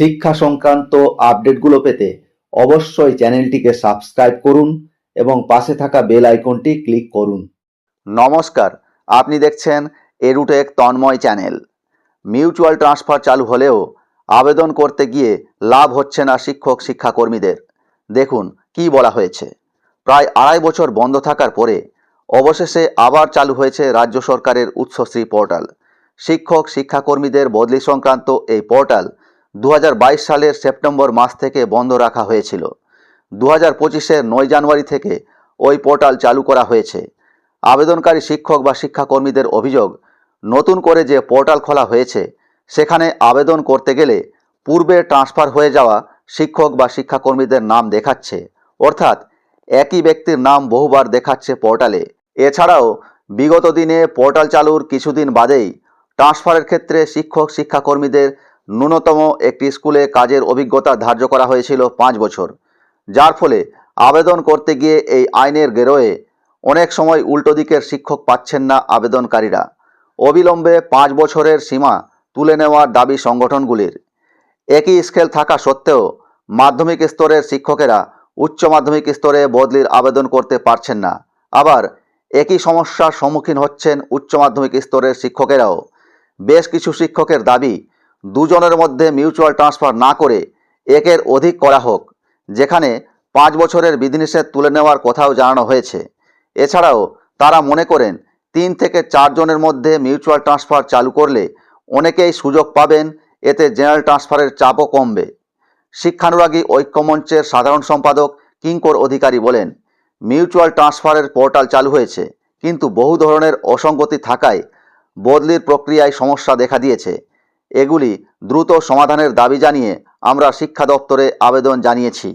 শিক্ষা সংক্রান্ত আপডেটগুলো পেতে অবশ্যই চ্যানেলটিকে সাবস্ক্রাইব করুন এবং পাশে থাকা বেল আইকনটি ক্লিক করুন। নমস্কার, আপনি দেখছেন এরুটেক তন্ময় চ্যানেল। মিউচুয়াল ট্রান্সফার চালু হলেও আবেদন করতে গিয়ে লাভ হচ্ছে না শিক্ষক শিক্ষাকর্মীদের। দেখুন, কি বলা হয়েছে। প্রায় আড়াই বছর বন্ধ থাকার পরে অবশেষে আবার চালু হয়েছে রাজ্য সরকারের উৎসশ্রী পোর্টাল। শিক্ষক শিক্ষাকর্মীদের বদলি সংক্রান্ত এই পোর্টাল দু হাজার বাইশ সালের সেপ্টেম্বর মাস থেকে বন্ধ রাখা হয়েছিল। দু হাজার পঁচিশের নয় জানুয়ারি থেকে ওই পোর্টাল চালু করা হয়েছে। আবেদনকারী শিক্ষক বা শিক্ষাকর্মীদের অভিযোগ, নতুন করে যে পোর্টাল খোলা হয়েছে, সেখানে আবেদন করতে গেলে পূর্বে ট্রান্সফার হয়ে যাওয়া শিক্ষক বা শিক্ষাকর্মীদের নাম দেখাচ্ছে। অর্থাৎ একই ব্যক্তির নাম বহুবার দেখাচ্ছে পোর্টালে। এছাড়াও, বিগত দিনে পোর্টাল চালুর কিছুদিন বাদেই ট্রান্সফারের ক্ষেত্রে শিক্ষক, শিক্ষাকর্মীদের ন্যূনতম একটি স্কুলে কাজের অভিজ্ঞতা ধার্য করা হয়েছিল পাঁচ বছর, যার ফলে আবেদন করতে গিয়ে এই আইনের গেরোয়ে অনেক সময় উল্টো দিকের শিক্ষক পাচ্ছেন না আবেদনকারীরা। অবিলম্বে পাঁচ বছরের সীমা তুলে নেওয়ার দাবি সংগঠনগুলির। একই স্কেল থাকা সত্ত্বেও মাধ্যমিক স্তরের শিক্ষকেরা উচ্চ মাধ্যমিক স্তরে বদলির আবেদন করতে পারছেন না। আবার একই সমস্যার সম্মুখীন হচ্ছেন উচ্চ মাধ্যমিক স্তরের শিক্ষকেরাও। বেশ কিছু শিক্ষকের দাবি দুজনের মধ্যে মিউচুয়াল ট্রান্সফার না করে একের অধিক করা হোক, যেখানে পাঁচ বছরের বিধিনিষেধ তুলে নেওয়ার কথাও জানানো হয়েছে। এছাড়াও তারা মনে করেন, তিন থেকে চারজনের মধ্যে মিউচুয়াল ট্রান্সফার চালু করলে অনেকেই সুযোগ পাবেন, এতে জেনারেল ট্রান্সফারের চাপও কমবে। শিক্ষানুরাগী ঐক্যমঞ্চের সাধারণ সম্পাদক কিঙ্কর অধিকারী বলেন, মিউচুয়াল ট্রান্সফারের পোর্টাল চালু হয়েছে, কিন্তু বহু ধরনের অসঙ্গতি থাকায় বদলির প্রক্রিয়ায় সমস্যা দেখা দিয়েছে। এগুলি দ্রুত সমাধানের দাবি জানিয়ে আমরা শিক্ষা দপ্তরে আবেদন জানিয়েছি।